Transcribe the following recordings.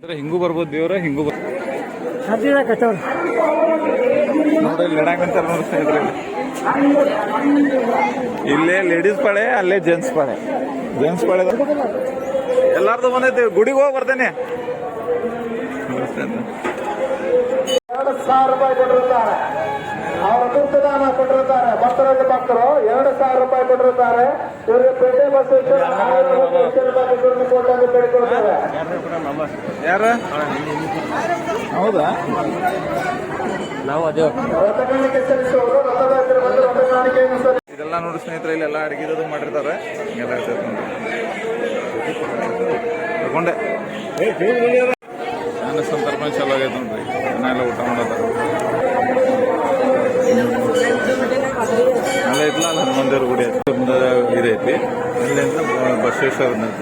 ಅಂದ್ರೆ ಹಿಂಗೂ ಬರ್ಬೋದು ದೇವ್ರ ಹಿಂಗೂ ಬರ್ಬೋದು. ನೋಡಿ ಇಲ್ಲಿ ನೋಡಿ ಸ್ನೇಹಿತರೆ. ಇಲ್ಲೇ ಲೇಡೀಸ್ ಪಾಳೆ ಅಲ್ಲೇ ಜೆಂಟ್ಸ್ ಪಾಳೆ. ಜೆಂಟ್ಸ್ ಪಾಳೆ ಎಲ್ಲಾರ್ದು ಬಂದೈತಿ ಗುಡಿಗೆ ಹೋಗಿ ಬರ್ತೇನೆ. ಸಾವಿರ ರೂಪಾಯಿ ಅವರ ಕೊಟ್ಟಿರ್ತಾರೆ ಭಕ್ತರಲ್ಲಿ ಭಕ್ತರು ಎರಡು ಸಾವಿರ ರೂಪಾಯಿ ಕೊಟ್ಟಿರ್ತಾರೆ ಇವರಿಗೆ ಪೇಟೆ ಬಸ್ ಹೌದಾ? ನಾವು ಅದೇ ರಥಕಾಣಿಕೆ ಸಲ್ಲಿಸುವವರು ರಥದ ಹತ್ತಿರ ಬಂದು ರಥಕಾಣಿಕೆಯನ್ನು ಸಲ್ಲಿಸಿ ಇದೆಲ್ಲ ನೋಡಿ ಸ್ನೇಹಿತರೆ ಇಲ್ಲೆಲ್ಲ ಅಡಿಗೆದು ಮಾಡಿರ್ತಾರೆ. ನೋಡ್ರಿ ತಗೊಂಡೆ. ನನ್ನ ಸಂದರ್ಭ ಚಲೋ ಆಗೈತೆ ನೋಡ್ರಿ. ಜನ ಎಲ್ಲ ಊಟ ಮಾಡತ್ತಾರ ಬ-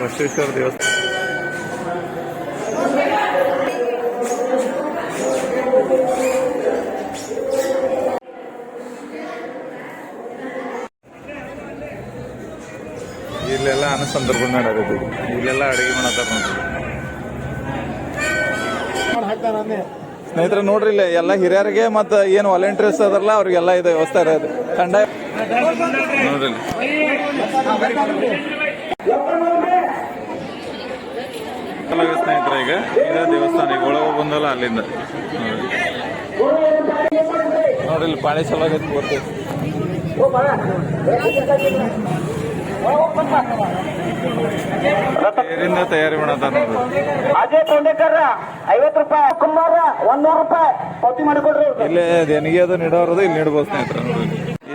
ಬಸವೇಶ್ವರ ದೇವಸ್ಥಾನ ಇಲ್ಲೆಲ್ಲ ಅನ್ನ ಸಂದರ್ಭ ನಡೆದೈತಿ ಇಲ್ಲೆಲ್ಲ ಅಡಿಗೆ ಮಾಡತ್ತಾರ ನೋಡ್ರಿ. ಸ್ನೇಹಿತರೆ ನೋಡ್ರಿ ಇಲ್ಲ ಎಲ್ಲ ಹಿರಿಯರಿಗೆ ಮತ್ತ ಏನು ವಾಲಂಟಿಯರ್ಸ್ ಅದರಲ್ಲ ಅವ್ರಿಗೆಲ್ಲ ಇದೆ ವ್ಯವಸ್ಥೆ ಇರೋದು. ತಂಡ ನೋಡ್ರಿ ಸ್ನೇಹಿತರೆ ಈಗ ಇದೇ ದೇವಸ್ಥಾನ ಈಗ ಒಳಗೆ ಬಂದಲ್ಲ ಅಲ್ಲಿಂದ. ನೋಡ್ರಿ ಇಲ್ಲಿ ಪಾಳಿ ಸಲ ಆಗೈತಿ ನೀರಿಂದ ತಯಾರಿ ನೋಡ್ರಿ ಅಜಯ್ ಪೌಂಡೇಕರ್ ಐವತ್ತು ರೂಪಾಯಿ ಕುಮಾರ ಒಂದೂರು ರೂಪಾಯಿ ಪಾವತಿ ಮಾಡಿಕೊಡ್ರಿ ಇಲ್ಲೇ ದೇಣಿಗೆ ಅದು ನೀಡೋರದು ಇಲ್ಲಿ ನೀಡ್ಬೋದು ಸ್ನೇಹಿತರೆ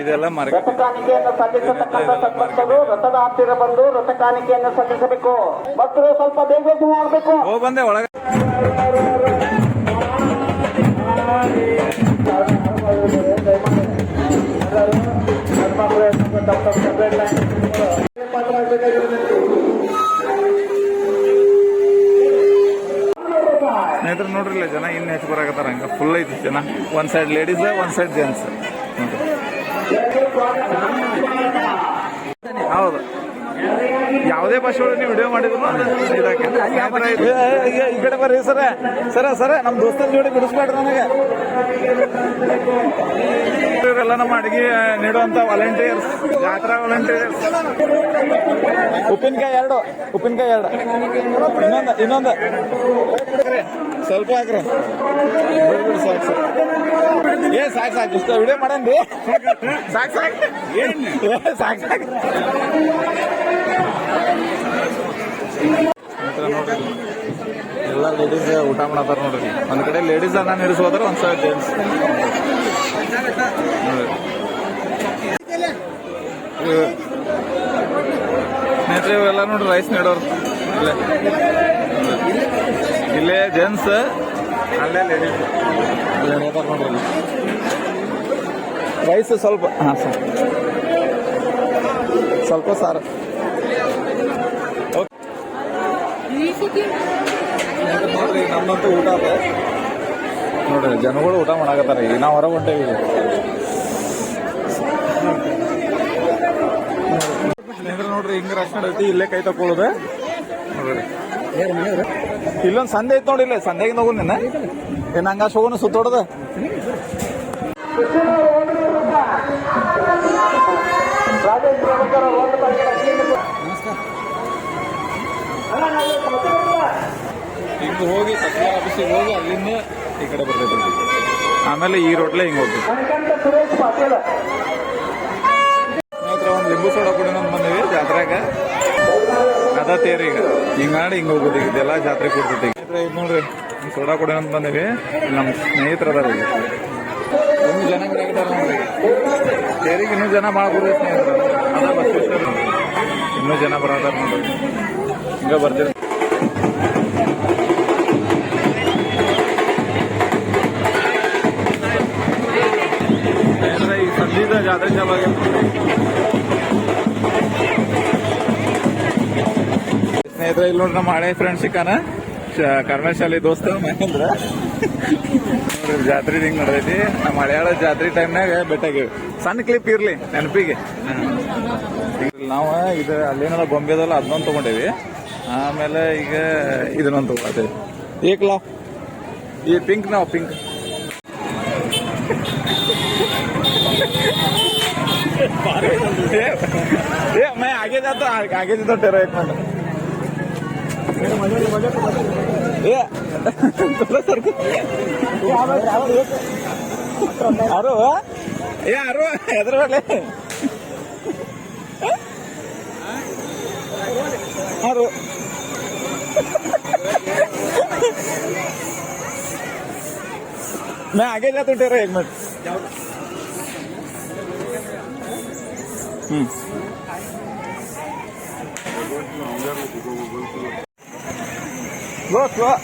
ಇದೆಲ್ಲ ಮಾರ್ಕೆಟ್. ರಥ ಕಾಣಿಕೆಯನ್ನು ಸಲ್ಲಿಸತಕ್ಕಂಥ ಸದ್ಭಕ್ತರು ರಥದ ಹತ್ತಿರ ಬಂದು ರಥ ಕಾಣಿಕೆಯನ್ನು ಸಲ್ಲಿಸಬೇಕು. ಭಕ್ತರು ಸ್ವಲ್ಪ ಬೇಗ ಬೇಗ ಮಾಡಬೇಕು ಬಂದೆ ಒಳಗ. ಸ್ನೇಹಿತರೆ ನೋಡ್ರಿಲ್ಲ ಜನ ಇನ್ನು ಹೆಚ್ಚು ಬರಾಕತ್ತಾರ ಹಂಗ. ಫುಲ್ ಐತಿ ಜನ. ಒಂದ್ ಸೈಡ್ ಲೇಡೀಸ್ ಒಂದ್ ಸೈಡ್ ಜೆಂಟ್ಸ್ ಯಾವುದೇ ಭಾಷೆ ಒಳಗೆ ನೀವು ವಿಡಿಯೋ ಮಾಡಿದ್ರು ಈ ಕಡೆ ಬರ್ರಿ ಸರ. ಸರ ಸರ ನಮ್ಮ ದೋಸ್ತನ ಜೋಡಿ ಬಿಡಿಸ್ಬೇಡ್ರಿ ನನಗೆ. ಇವರೆಲ್ಲ ನಮ್ಮ ಅಡಿಗೆ ನೀಡುವಂತ ವಾಲಂಟಿಯರ್ಸ್ ಜಾತ್ರಾ ವಾಲಂಟಿಯರ್ಸ್ ಉಪ್ಪಿನಕಾಯಿ ಎರಡು ಉಪ್ಪಿನಕಾಯಿ ಎರಡು. ಇನ್ನೊಂದು ಇನ್ನೊಂದು. ಸ್ವಲ್ಪ ಹಾಕ್ರಿ. ಸಾಕು ಸಾಕು ಏ ಸಾಕು ಸಾಕು ಇಷ್ಟ ವಿಡಿಯೋ ಮಾಡಂದು ಸಾಕು ಸಾಕು. ಸಾಕ್ ಸಾಕು ಸಾಕು. ನೋಡ್ರಿ, ಎಲ್ಲ ಲೇಡೀಸ್ ಊಟ ಮಾಡತ್ತಾರ ನೋಡ್ರಿ. ಒಂದ್ ಕಡೆ ಲೇಡೀಸ್ ಅನ್ನ ನಡೆಸೋದ್ರ ಒಂದ್ ಸಲ ಜೆಂಟ್ಸ್ ಸ್ನೇಹಿತರೆ ಇವೆಲ್ಲ ನೋಡ್ರಿ ರೈಸ್ ನೀಡೋರು. ಇಲ್ಲೇ. ಇಲ್ಲೇ ಜೆಂಟ್ಸ್ ಅಲ್ಲೇ ಲೇಡೀಸ್ ನೋಡ್ರಿ. ರೈಸ್ ಸ್ವಲ್ಪ, ಹಾಂ, ಸರ್. ಸ್ವಲ್ಪ ಸಾರು ನೋಡ್ರಿ ನಮ್ಮಂತೂ ಊಟ ಅದ ನೋಡ್ರಿ ಜನಗಳು ಊಟ ಮಾಡಾಕತ್ತಾರ. ಈಗ ನಾವು ಹೊರಗೆ ಹೊಂಟೇವಿ ನೋಡ್ರಿ ಹಿಂಗ ರಕ್ಷಣೆ ಐತಿ ಇಲ್ಲೇ ಕೈ ತಕೊಳ್ಳೋದು ನೋಡ್ರಿ. ಇಲ್ಲೊಂದ್ ಸಂದೆ ಐತಿ ನೋಡಿ ಇಲ್ಲೇ ಸಂದೆಗಿಂದ ನೋಗು ನಿನ್ನ. ಏನ್ ಹಂಗ ಹೋಗೋಣ ಸುತ್ತೋಡದ ರಾಜೇಶ್ ಹಿಂಗ ಹೋಗಿ ತಹಸೀಲ್ದಾರ್ ಆಫೀಸಿಗೆ ಹೋಗಿ ಅಲ್ಲಿಂದ ಈ ಕಡೆ ಬರ್ತೈತಿ ಆಮೇಲೆ ಈ ರೋಡ್ಲೆ ಹಿಂಗೆ ಹೋಗ್ತೀವಿ ಮಾತ್ರ ಒಂದು ಲಿಂಬು ಸೋಡ ಕೂಡ ಅಂತ ಬಂದಿವಿ ಜಾತ್ರೆಗೆ. ಅದ ತೇರಿ ಈಗ. ಹಿಂಗ್ ಮಾಡಿ ಹಿಂಗೆ ಹೋಗುದು ಈಗ. ಇದೆಲ್ಲ ಜಾತ್ರೆ ಕೊಡ್ತೈತಿ ಇದು ನೋಡ್ರಿ ಸೋಡಾ ಕುಡಿ ಅಂತ ಬಂದಿವಿ ನಮ್ಮ ಸ್ನೇಹಿತರ ಅದಾರ ಈಗ ಇನ್ನು ಜನ ನೋಡ್ರಿ. ತೇರಿಗೆ ಇನ್ನೂ ಜನ ಮಾಡ್ಬೋದು ಸ್ನೇಹಿತರ. ಸ್ನೇಹಿತರು ಅದ ಇನ್ನೂ ಜನ ಬರೋದಾರ ಹಿಂಗ ಬರ್ತೀರ. ಈ ಸ್ನೇಹಿತರೆ ಇಲ್ಲಿ ನೋಡ್ರಿ ನಮ್ಮ ಹಳೆ ಫ್ರೆಂಡ್ಸ್ ಸಿಕ್ಕಾನ. ಕನ್ನಡಶಾಲಿ ದೋಸ್ತ ಮಹೇಂದ್ರ. ನೋಡ್ರಿ, ಜಾತ್ರೆ ಹಿಂಗೆ ನಡ್ದೈತಿ? ನಮ್ಮ ಮಳೆಯಾಳ ಜಾತ್ರೆ ಟೈಮ್ನಾಗ ಬೆಟ್ಟಾಗೇವಿ ಸಣ್ಣ ಕ್ಲಿಪ್ ಇರಲಿ, ನೆನಪಿಗೆ. ನಾವು ಇದು ಅಲ್ಲೇನಲ್ಲ ಗೊಂಬೆದಲ್ಲ ಅದನ್ನೊಂದು ತೊಗೊಂಡೇವಿ. ಆಮೇಲೆ ಈಗ ಇದನ್ನೊಂದು ತೊಗೊಳ್ತೇವೆ ಏಕ್ಲಾ ಈ ಪಿಂಕ್ ನಾವು ಪಿಂಕ್ ಏ ಮೈ ಆಗೇದ ಜಾತ ಆಗೆ ಜಾತ అరో ఏ అరో ఎదరవాలే అరో मैं आगे जाता हूँ एक मिनट हम्म ふわふわ。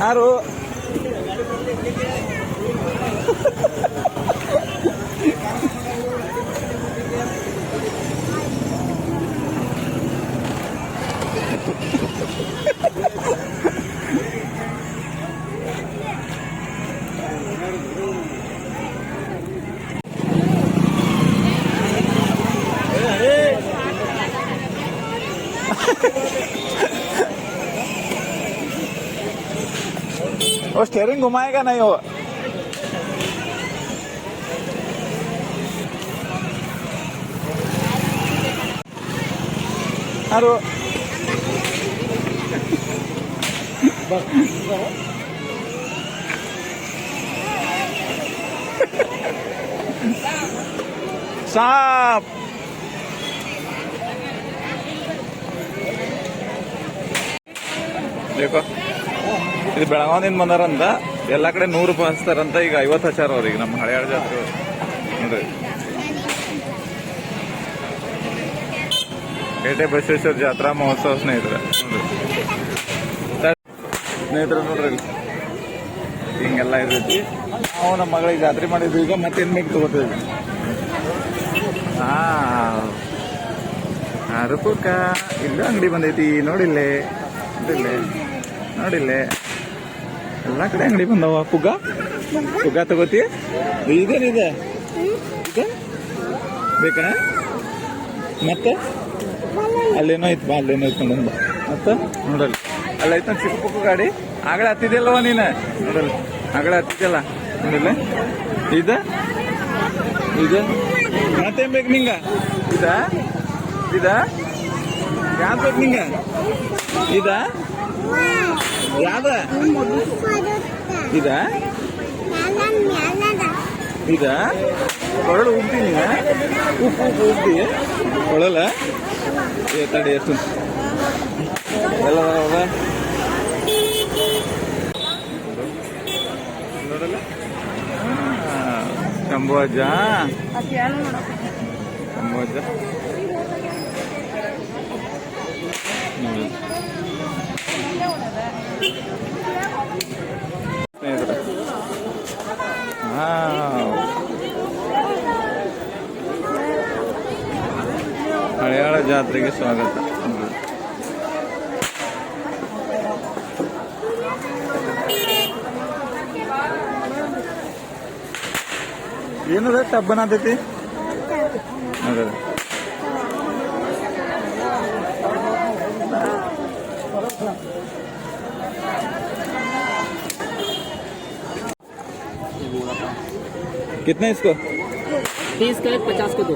Aro. वो स्टेयरिंग घुमाएगा नहीं वो अरे सांप देखो ಇದು ಬೆಳಗಾವಿಂದ ಬಂದಾರಂತ, ಎಲ್ಲ ಕಡೆ ನೂರು ರೂಪಾಯಿ ಹಚ್ತಾರಂತ ಈಗ ಐವತ್ತು ಹಚ್ಚಾರ ಅವ್ರಿಗೆ ನಮ್ಮ ಹಳೆಯಾಳ ಜಾತ್ರೆ ನೋಡ್ರಿ. ಪೇಟೆ ಬಸವೇಶ್ವರ ಜಾತ್ರಾ ಮಹೋತ್ಸವ ಸ್ನೇಹಿತರೆ. ಸ್ನೇಹಿತರೆ ಸ್ನೇಹಿತರು ನೋಡ್ರಿ. ಹಿಂಗೆಲ್ಲ ಇರ್ತೈತಿ. ನಾವು ನಮ್ಮ ಮಗಳಿಗೆ ಜಾತ್ರೆ ಮಾಡಿದ್ವಿ ಈಗ ಮತ್ತೇನ್ ಬೇಕು ತಗೋತೀವಿ. ಹಾ. ಅರುಪುಕ ಇಲ್ಲ ಅಂಗಡಿ ಬಂದೈತಿ, ನೋಡಿಲ್ಲೇ. ನೋಡಿಲ್ಲೇ. ನೋಡಿಲ್ಲೇ. ಎಲ್ಲ ಕಡೆ ಅಂಗಡಿ ಬಂದವ. ಪುಗ್ಗ? ಪುಗ್ಗ ತಗೋತಿ ಇದೇನಿದೆ ಇದೆ? ಬೇಕಾ ಮತ್ತೆ? ಅಲ್ಲೇನೋ ಐತ್ ಬಾ, ಅಲ್ಲೇನೋ ಐತ್ ನೋಡೋಣ ಮತ್ತೆ? ನೋಡಲ್ಲ. ಅಲ್ಲ ಐತ ಚಿಕ್ಕ ಪುಕ್ಕ ಗಾಡಿ. ಆಗಳ ಹತ್ತಿದ್ಯಲ್ವ ನೀನು? ನೋಡಲ್ಲ. ಆಗಳ ಹತ್ತಿದ್ಯಲ್ಲ? ನೋಡಲ್ಲ. ಇದ? ಇದ? ಮತ್ತೇನ್ ಬೇಕು ನಿಂಗ? ಇದ? ಇದ? ಯಾವ್ದು ಬೇಕು ನಿಂಗ? ಇದ? ಯಾವ್ದ ಇದ ಇದ ಕೊರಳು ಉಗ್ತೀನಿ ಉಪ್ಪು ಉಪ್ಪು ಉಗ್ತಿ ಕೊಳಲ ಏ ತಡಿ ಎಷ್ಟು ಎಲ್ಲ ಅದಾವ? ನೋಡಲ್ಲ ಆ, ಶಂಭುವಜ್ಜ ಜಾತ್ರೆಗೆ ಸ್ವಾಗತ ಏನದ ಟಬ್ ಅನ್ನತೈತಿ ಅದ कितने इसको तीस का एक पचास के दो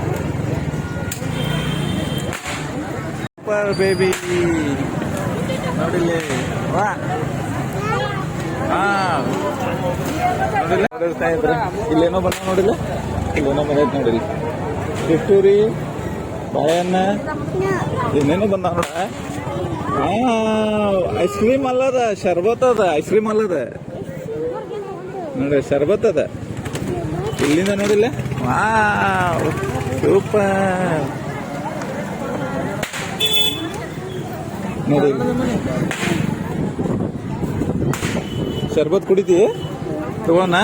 ಬೇಬಿ ನೋಡಿಲ್ಲಿ. ವಾ. ನೋಡಿಲ್ಲ. ಇಲ್ಲೇನೋ ಬಂದ ನೋಡಿಲ್ಲ? ಇಲ್ಲೇನೋ ಬಂದೈತೆ ನೋಡಿಲ್ಲ. ಕಿತ್ತೂರಿ, ಬಾಳೆಹಣ್ಣ, ಇನ್ನೇನು ಬಂದ ನೋಡ ಐಸ್ ಕ್ರೀಮ್ ಅಲ್ಲದ, ಶರ್ಬತ್ ಅದ ಐಸ್ ಕ್ರೀಮ್ ಅಲ್ಲದ. ನೋಡಿ ಶರ್ಬತ್ ಅದ. ಇಲ್ಲಿಂದ ನೋಡಿಲ್ಲ? ವಾ ಸೂಪರ್. ನೋಡಿ. ಶರ್ಬತ್ ಕುಡಿತಿ ತಗೋಣ.